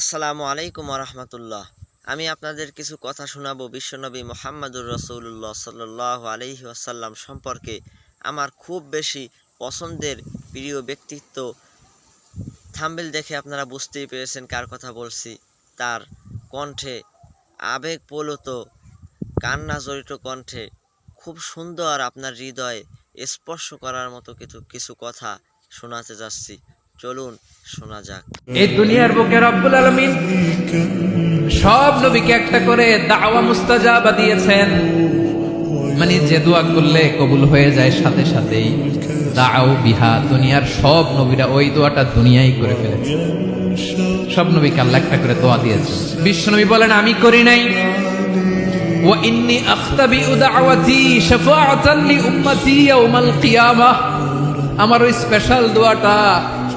আসসালামু আলাইকুম রহমতুল্লাহ আমি আপনাদের কিছু কথা শোনাবো বিশ্বনবী মোহাম্মদুর রসুল্লাহ সাল্লাহ আলহি আসাল্লাম সম্পর্কে। আমার খুব বেশি পছন্দের প্রিয় ব্যক্তিত্ব থাম্বেল দেখে আপনারা বুঝতেই পেরেছেন কার কথা বলছি। তার কণ্ঠে আবেগ পলুত কান্না জড়িত কণ্ঠে খুব সুন্দর আপনার হৃদয়ে স্পর্শ করার মতো কিছু কিছু কথা শোনাতে যাচ্ছি। চলুন শোনা যাক এই দুনিয়ার বুকে রব্বুল আলমিন সব নবীকে একটা করে দাওয়া মুস্তাজাবা দিয়েছেন মানে যে দোয়া করলে কবুল হয়ে যায় সাথে সাথেই দাও বিহা দুনিয়ার সব নবীরা ওই দোয়াটা দুনিয়াই করে ফেলেছে সব নবীকে আল্লাহ একটা করে দোয়া দিয়েছে বিশ্ব নবী বলেন আমি করি নাই وإني أختبئ دعوتي شفاعة لأمتي يوم القيامة আমার ওই স্পেশাল দোয়াটা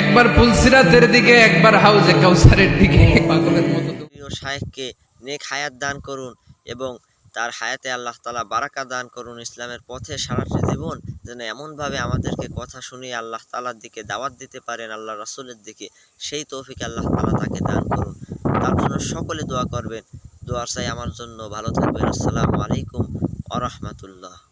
একবার পুলসিরাতের দিকে, একবার হাউজে কাউসারের দিকে। পাগলের মতো নেক হায়াত দান করুন এবং তার হায়াতে আল্লাহ তালা বারাকা দান করুন ইসলামের পথে সারাটি জীবন, যেন এমনভাবে আমাদেরকে কথা শুনিয়ে আল্লাহ তালার দিকে দাওয়াত দিতে পারেন, আল্লাহ রাসুলের দিকে, সেই তৌফিক আল্লাহ তালা তাকে দান করুন। তার জন্য সকলে দোয়া করবেন। দোয়ার চাই আমার জন্য। ভালো থাকবেন। আসসালামু আলাইকুম আ রহমতুল্লাহ।